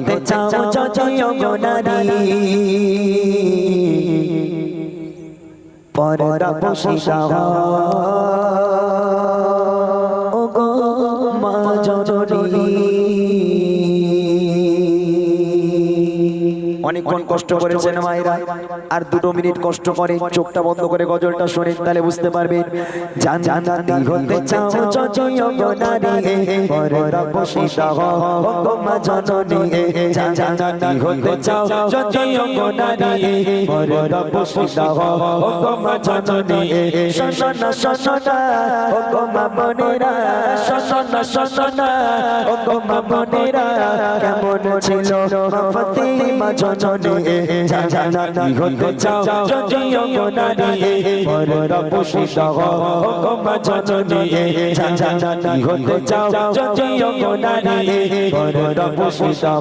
হতে চাও যদিও গো নারী পরদা বসিতা ও গো মা অনেকক্ষণ কষ্ট করেছেন মায়েরা আর দুটো মিনিট কষ্ট করে চোখটা বন্ধ করে গজলটা শোনেন তাহলে বুঝতে পারবেন জান জানাতি হতে চাও যদিও গো নারী পরদা বসিতা ও গো মা জননী জান জানাতি হতে চাও যদিও গো নারী পরদা বসিতা ও গো মা জননী শোনো না শোনো না ও গো মা বোনেরা শোনো না ও গো মা বোনেরা কেমন ছিল ফাতিমা জননী জানাতি হতে চাও যদিও গো নারী পরদা বসিতা ও গো মা জননী জানাতি হতে চাও যদিও গো নারী পরদা বসিতা